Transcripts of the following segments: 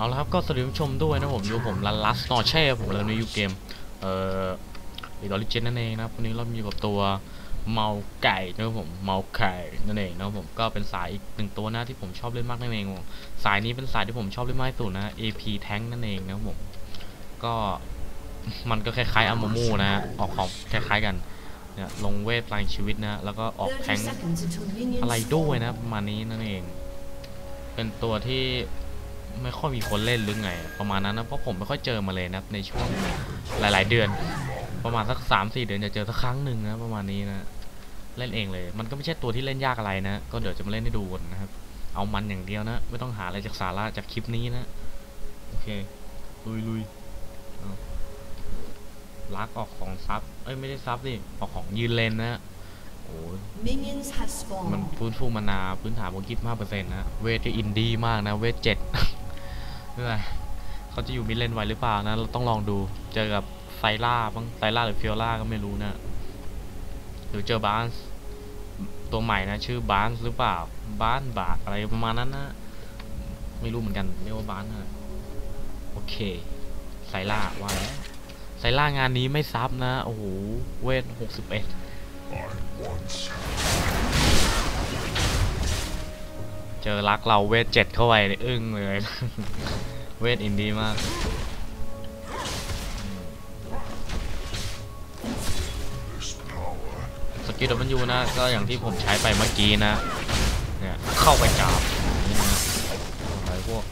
เอาละครับก็สวัสดีผู้ชมด้วยนะผมอยู่ผมลันลัสนอเช่ผมเลยในยูเกมเอ่ออีดอริเจนนั่นเองนะครับวันนี้เรามีอยู่กับตัวเมาไก่นะครับผมเมาไก่นั่นเองนะครับผมก็เป็นสายอีกหนึ่งตัวนะที่ผมชอบเล่นมากนั่นเองผมสายนี้เป็นสายที่ผมชอบเล่นมากที่สุดนะ AP Tank นั่นเองนะครับผมก็มันก็คล้ายๆอามูมูนะฮะออกของคล้ายๆกันเนี่ยลงเวทพลังชีวิตนะแล้วก็ออกแทงค์อะไรด้วยนะประมาณนี้นั่นเอง เป็นตัวที่ ไม่ค่อยมีคนเล่นหรือไง ประมาณนั้นนะเพราะผมไม่ค่อยเจอมาเลยนะในช่วงหลาย ๆ เดือน ประมาณสักสามสี่เดือนจะเจอสักครั้งหนึ่งนะประมาณนี้นะเล่นเองเลย มันก็ไม่ใช่ตัวที่เล่นยากอะไรนะก็เดี๋ยวจะมาเล่นให้ดูกันนะครับเอามันอย่างเดียวนะ ไม่ต้องหาอะไรจากสาระจากคลิปนี้นะโอเคลุยลุยเอาลักออกของซับเอ้ยไม่ได้ซับดิออกของยืนเลนนะโอ้ย Minions have มัน spawned. ฟื้นฟูมานาพื้นฐานบวกยี่สิบห้าเปอร์เซ็นต์นะเวทก็อินดี้มากนะเวทเจ็ด เป็นไรเขาจะอยู่มิดเลนไหวหรือเปล่านะเราต้องลองดูเจอกับไซล่าบ้างไซล่าหรือฟิโอล่าก็ไม่รู้นะหรือเจอบาร์นส์ตัวใหม่นะ ชื่อบาร์นส์หรือเปล่าบาร์นบาร์อะไรประมาณนั้นนะไม่รู้เหมือนกันเรียกว่าบาร์นนะโอเคไซล่าว่าแล้วไซล่างานนี้ไม่ซับนะ โอ้โห เวทหกสิบเอ็ด เจอรักเราเวทเจ็ดเข้าไปอึ้งเลย เวทอินดีมากสกิลดับเบิลยูนะ ก็อย่างที่ผมใช้ไปเมื่อกี้นะ เนี่ย เข้าไปจับนี่นะอะไรพวก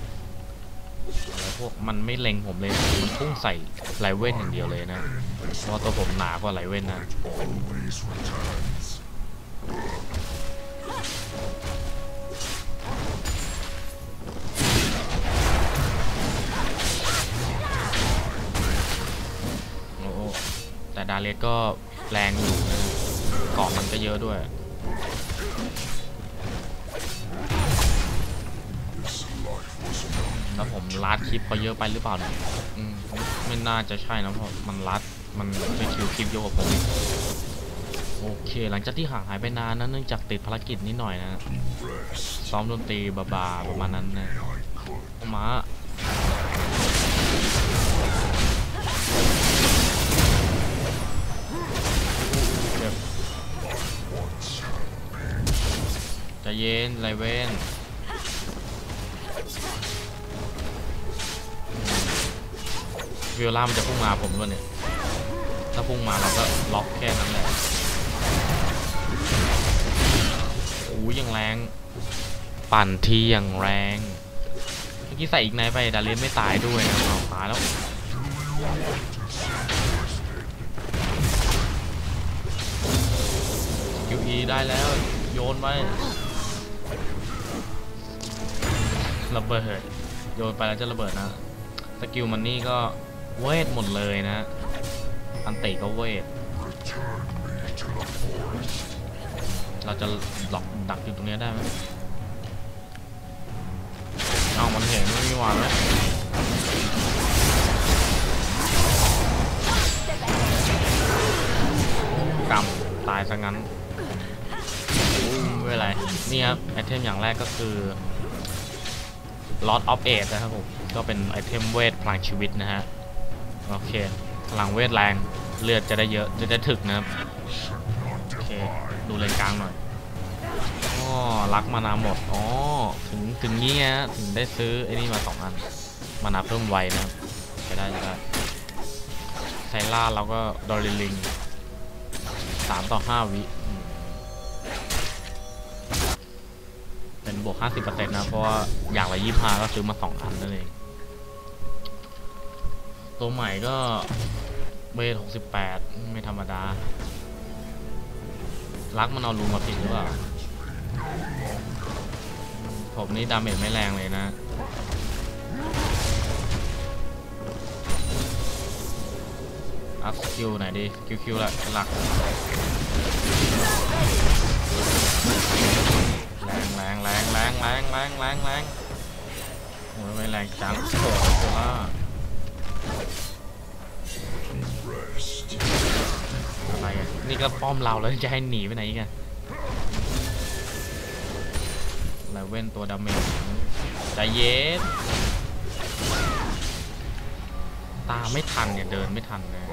อะไรพวกมันไม่เล็งผมเลยมันพุ่งใส่ไหลเว้นอย่างเดียวเลยนะเพราะตัวผมหนากว่าไหลเว้นนะ เลสก็แรงอยู่นะเกาะมันก็เยอะด้วยแล้วผมลัดคลิปเขาเยอะไปหรือเปล่าเนี่ยไม่น่าจะใช่นะเพราะมันลัดมันไปคิวคลิปเยอะกว่าผมโอเค หลังจากที่ห่างหายไปนานนะเนื่องจากติดภารกิจนิดหน่อยนะซ้อมดนตรีบาๆประมาณนั้นนะมา เย็นไรเว้นวิโอล่ามันจะพุ่งมาผมด้วยเนี่ย ถ้าพุ่งมาเราก็ล็อกแค่นั้นแหละโอ้ยยังแรง ปั่นทีอย่างแรง เมื่อกี้ใส่อีกไนไปดาเลนไม่ตายด้วยนะเอาตายแล้วคิวอีได้แล้ว โยนไป ระเบิดโยนไปแล้วจะระเบิดนะ สกิลมันนี่ก็เวทหมดเลยนะ อันติก็เวท เราจะหลอกดักอยู่ตรงนี้ได้ไหมเอามันเห็นไม่มีวานไหมกำตายซะงั้นไม่เป็นไร นี่ครับไอเทมอย่างแรกก็คือ Lot of Age นะครับผม ก็เป็นไอเทมเวทพลังชีวิตนะฮะ โอเค พลังเวทแรง เลือดจะได้เยอะ จะได้ถึกนะครับ โอเค ดูเลนกลางหน่อยอ๋อรักมานาหมด อ๋อ ถึง ถึงงี้ฮะ ถึงได้ซื้อไอ้นี่มาสองอัน มานาเพิ่มไวนะครับได้ใช้ได้ไซล่าเราก็ดอริลิงสามต่อห้าวิ วกห้าสิบเปอร์เซ็นต์นะ เพราะว่าอย่างละยี่ห้าก็ซื้อมาสองอันนั่นเอง ตัวใหม่ก็เบสหกสิบแปดไม่ธรรมดา รักมันเอารูมาผิดหรือเปล่า ผมนี่ดาเมจไม่แรงเลยนะอัพสกิลไหนดีคิวคิวละหลัก แรงแรงแรงแรงแรงแรงแรงโอ้ยไม่แรงจังโอ้โหอะไรอะนี่ก็ป้อมเราแล้วจะให้หนีไปไหนกันไลเว้นตัวดาเมจใจเย็นตาไม่ทันเนี่ยเดินไม่ทันเลย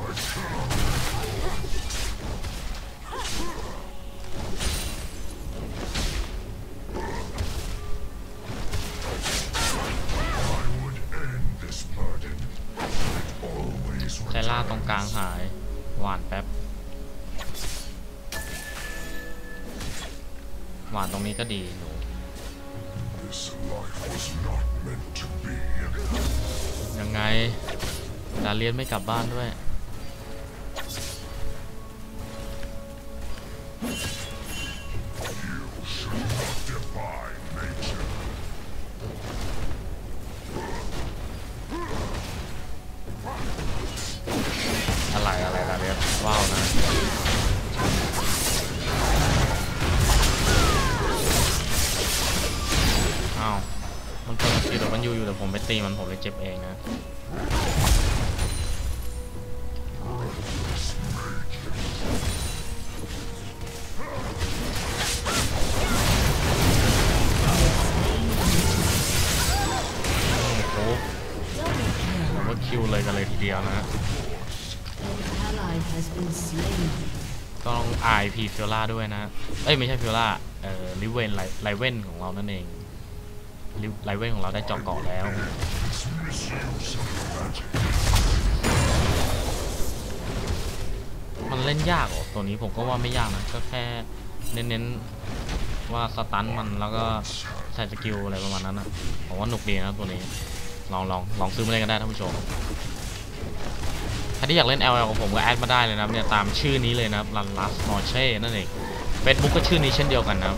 ก็ดีหนู This life was not meant to be. ยังไงดาเลียนไม่กลับบ้านด้วย มันอยู่อยู่แต่ผมไปตีมันผมเลยเจ็บเองนะว่าคิวเลยกันเลยทีเดียวนะต้อง RIP ฟิโอล่าด้วยนะ เอ้ยไม่ใช่ฟิโอล่าเอ่อลิเวนไลเวนของเรานั่นเอง ไลเวนของเราได้จอเกาะแล้วมันเล่นยากหรอตัวนี้ผมก็ว่าไม่ยากนะก็แค่เน้นๆว่าสตันมันแล้วก็ใส่สกิลอะไรประมาณนั้นนะผมว่าหนุกดีนะตัวนี้ลองลองลองซื้อมาเล่นกันได้ท่านผู้ชมใครที่อยากเล่น LL กับผมก็แอดมาได้เลยนะเนี่ยตามชื่อนี้เลยนะรันลัสนอเช่นั่นเองเฟซบุ๊กก็ชื่อนี้เช่นเดียวกันนะ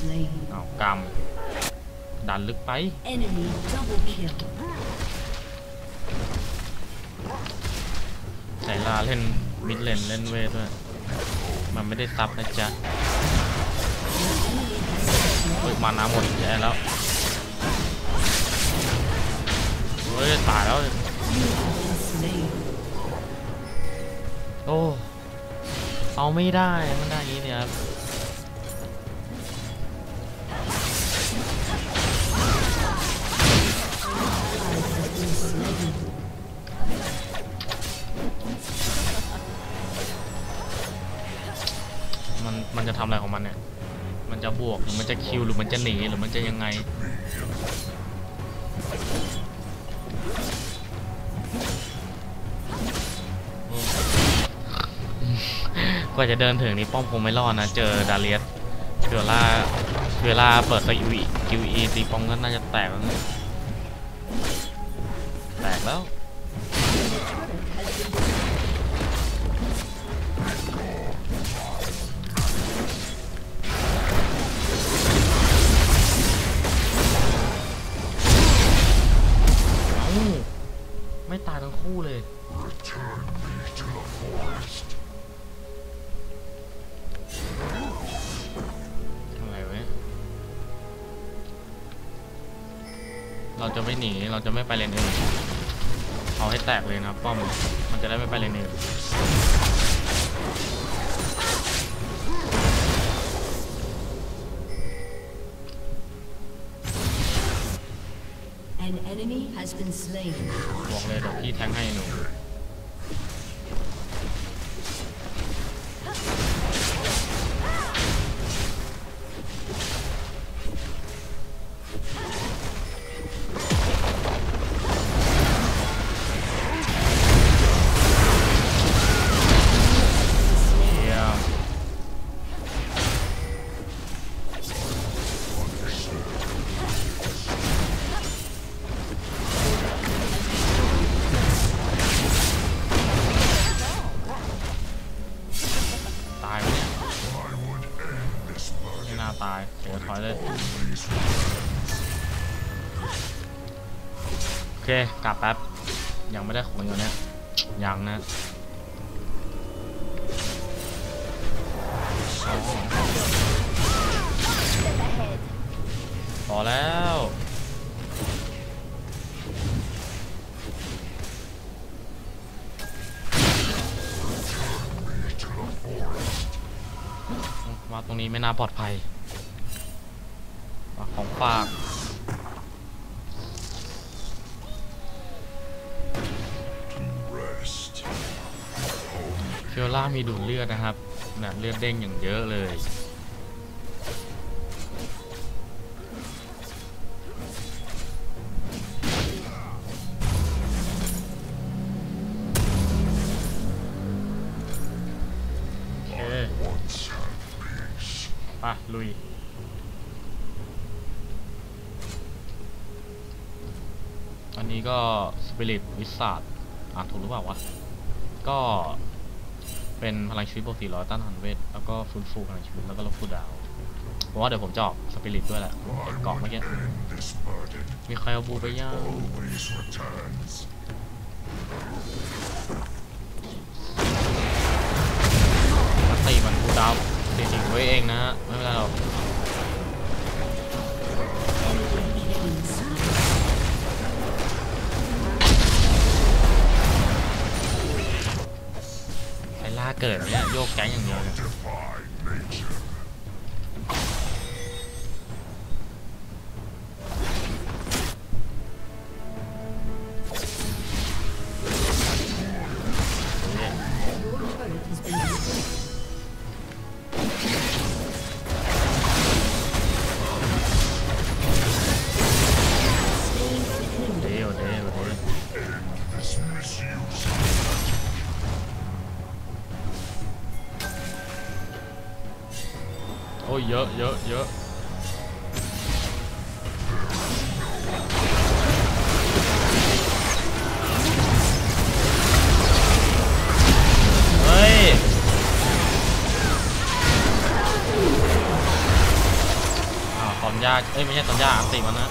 has been slain. อ้าวกำดันลึกไป Enemy double kill. ใส่ลาเล่นมิดเลนเล่นเวทด้วย มันไม่ได้ซับนะจ๊ะเฮ้ยมาน้ำหมดอีกแล้วแล้ว เฮ้ยตายแล้ว You have been slain. โอ้ เอาไม่ได้ไม่ได้อย่างนี้เนี่ยครับ มันจะทำอะไรของมันเนี่ย มันจะบวกหรือมันจะคิวหรือมันจะหนีหรือมันจะยังไง กว่าจะเดินถึงนี่ป้อมคงไม่รอดนะ เจอดาเลียสเวลาเวลาเปิดสกิลอีคิวอีตีป้อมก็น่าจะแตกแล้วแตกแล้ว คู่เลย อะไรเว้เราจะไม่หนี เราจะไม่ไปเลนอื่นเอาให้แตกเลยนะป้อม มันจะได้ไม่ไปเลนอื่น บอกเลยเดี๋ยวพี่แทงให้หนู เคกลับแป๊บ ยังไม่ได้ของอยู่เนี่ยยังนะพอแล้วว่าตรงนี้ไม่น่าปลอดภัยของฝาก ล่ามีดูดเลือดนะครับแบบเลือดเด้งอย่างเยอะเลยโอเค Once had peace. ไปลุยอันนี้ก็สปิริตวิสาดอ่านถูกหรือเปล่าวะ ก็ เป็นพลังชีวิตบวก400 ต้านทานเวท แล้วก็ฟื้นฟูพลังชีวิต แล้วก็ลบฟูดาวเพราะว่าเดี๋ยวผมจะออกสปิริตด้วยแหละเกาะเมื่อกี้ มีใครเอาบูไปย่างตีมันฟูดาวตีจริงไว้เองนะฮะ ไม่เป็นไรหรอก ล่าเกิดเนี่ยโยกแก๊งอย่างเดียวเลย เยอะเยอะเยอะเฮ้ยอ่าวตอนยากเอ้ยไม่ใช่ตอนยากอันติมันนะ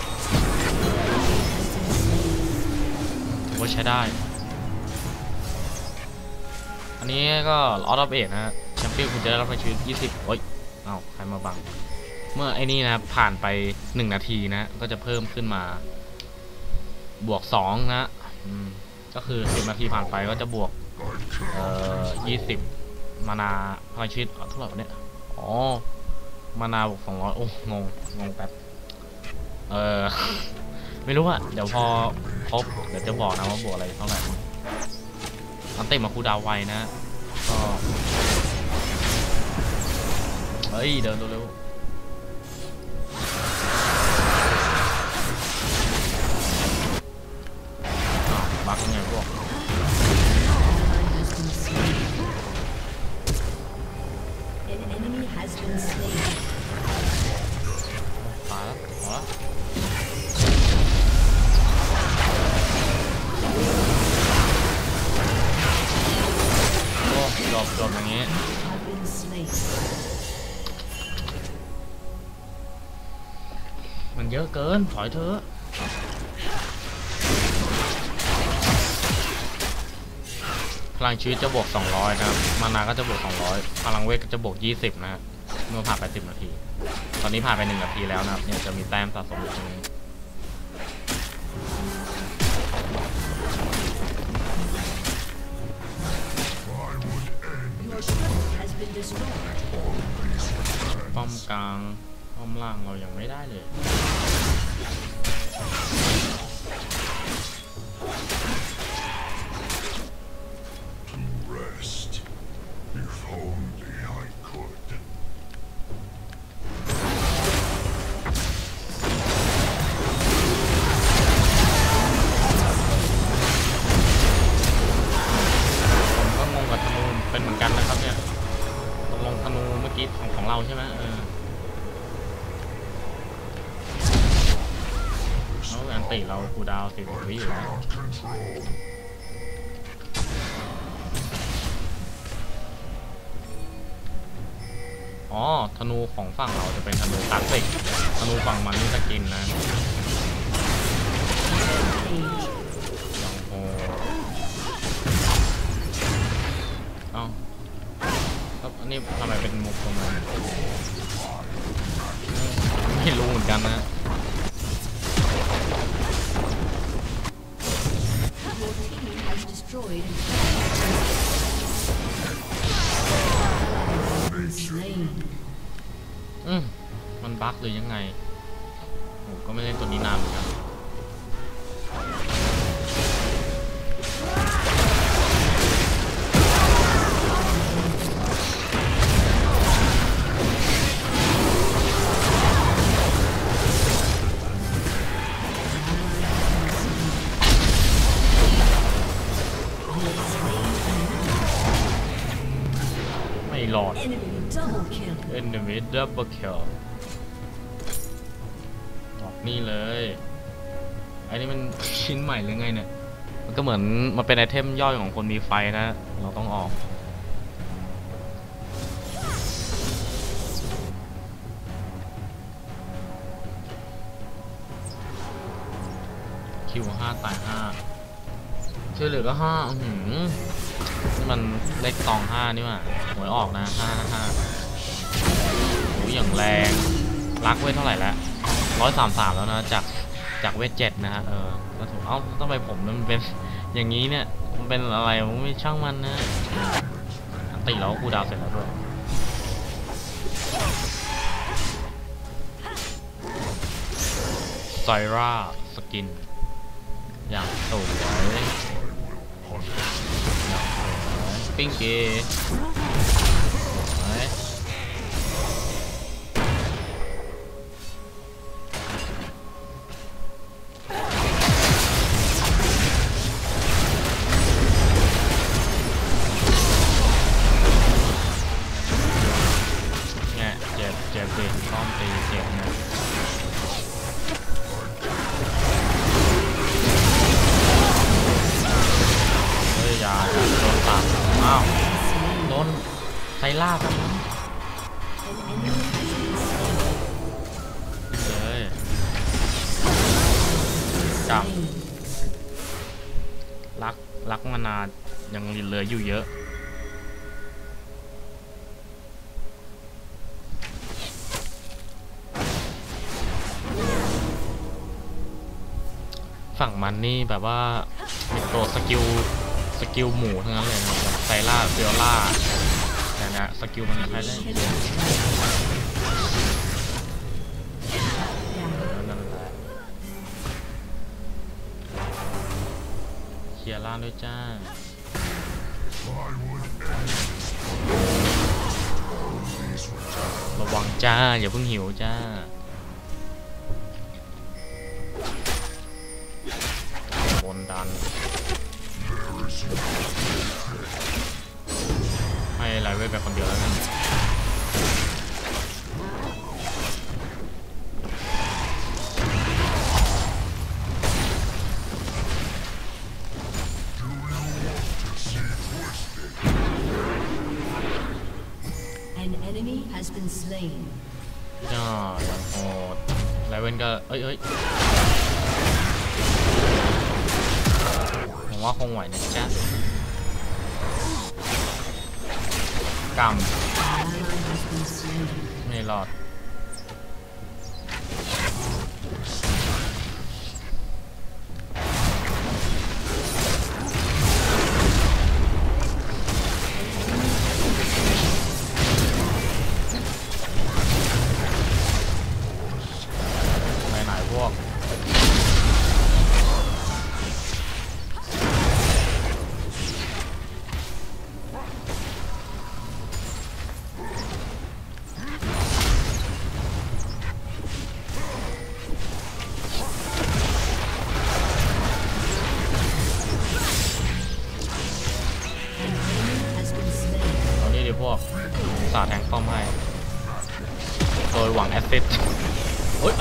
ว่าใช้ได้ อันนี้ก็ออโตเบทนะฮะแชมเปี้ยนคุณจะได้รับในชีวิต 20โอ้ย เอ้าใครมาบัง เมื่อไอ้นี่นะครับผ่านไป1นาทีนะ ก็จะเพิ่มขึ้นมา บวก2นะก็คือ10นาทีผ่านไปก็จะบวก เอ่อ20มานาพลังชีวิตเท่าไหร่เนี่ยอ๋อมานาบวก200โอ้งงงงแป๊บเออไม่รู้อะเดี๋ยวพอครบเดี๋ยวจะบอกนะว่าบวกอะไรเท่าไหร่อันเต็มมาคูดาวไวนะ ก็ เฮ้ย เดินเร็วๆอ้าวบักยังไงพวก Ally has been slain. An enemy has been slain. ตายแล้วพอแล้วโอ้จบจบอย่างงี้ เยอะเกิน ถอยเถอะพลังชีวิตจะบวก 200นะครับ มานาก็จะบวก 200 พลังเวทก็จะบวก 20 นะเมื่อผ่านไป 10 นาที ตอนนี้ผ่านไป 1 นาทีแล้วนะครับ เนี่ยจะมีแต้มสะสมอยู่ตรงนี้ป้อมกลาง ป้อมล่างเรายังไม่ได้เลยาคูลดาวสิบวิอยู่แล้ว Cannot control. อ๋อ ธนูของฝั่งเราจะเป็นธนูคลาสสิก ธนูฝั่งมันนี่สกินนะอย่างโหเอ้าแล้วอันนี้ทำไมเป็นมุกตรงนั้นไม่รู้เหมือนกันนะ destroyed. Slain. อืมมันบั๊กหรือยังไงผมก็ไม่เล่นตัวนี้นานเหมือนกัน enemy double kill ออกนี่เลย อันนี้มันชิ้นใหม่หรือไงเนี่ย มันก็เหมือนมันเป็นไอเทมย่อยของคนมีไฟนะ เราต้องออก คิวห้าตายห้าช่วยเหลือก็ห้าหือนี่มันเลขตองห้านี่ว่ะหวยออกนะห้าห้า อย่างแรงรักเวทเท่าไหร่แล้วร้อยสามสามแล้วนะจากจากเวทเจ็ดนะฮะเออแล้วถูกเอ้าต้องไปผมมันเป็นอย่างนี้เนี่ยมันเป็นอะไรมันไม่ช่างมันนะติแล้วกูดาวเสร็จแล้วด้วยไซร่าสกิน อย่างสวยอย่างสวยปิ้งเกสวย เลยจับรักรักมานานยังเหลืออยู่เยอะฝั่งมันนี่แบบว่าเป็นตัวสกิล สกิลหมูทั้งนั้นเลยนะแบบไซล่าเฟียล่า เนี่ยนะสกิลมันใช้ได้เคลียร์ล่างด้วยจ้าระวังจ้า อย่าเพิ่งหิวจ้าบนดัน ไลเวทไปคนเดียวแล้วกัน An enemy has been slain. ย่าอย่างโหดไลเวนก็ เอ้ยเอ้ยผมว่าคงไหวนะจ๊ะ รรม ไม่รอด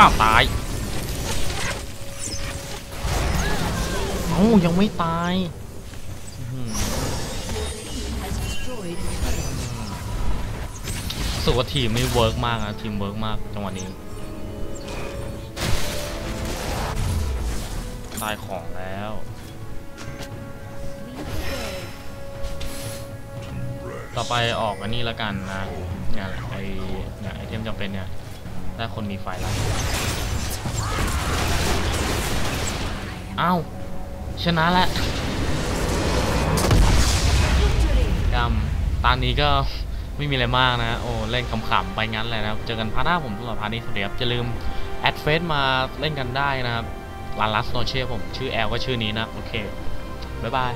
อ้าวตายเอ้ายังไม่ตายสึกว่าทีมนี่เวิร์กมากนะทีมเวิร์กมากจังหวะนี้ตายของแล้วต่อไปออกอันนี้ล้วกันนะเนี่ยไอเนี่ยไอเทมจำเป็นเนี่ย ได้คนมีไฟแล้วอ้าวชนะแล้วกรรมตอนนี้ก็ไม่มีอะไรมากนะ โอ้เล่นขำๆไปงั้นเลยนะครับเจอกันพาร์ทหน้าผมสำหรับพาร์ทนี้สวัสดีครับอย่าลืมแอดเฟซมาเล่นกันได้นะครับลาลัสโนเช่ผมชื่อแอลก็ชื่อนี้นะ โอเค บ๊ายบาย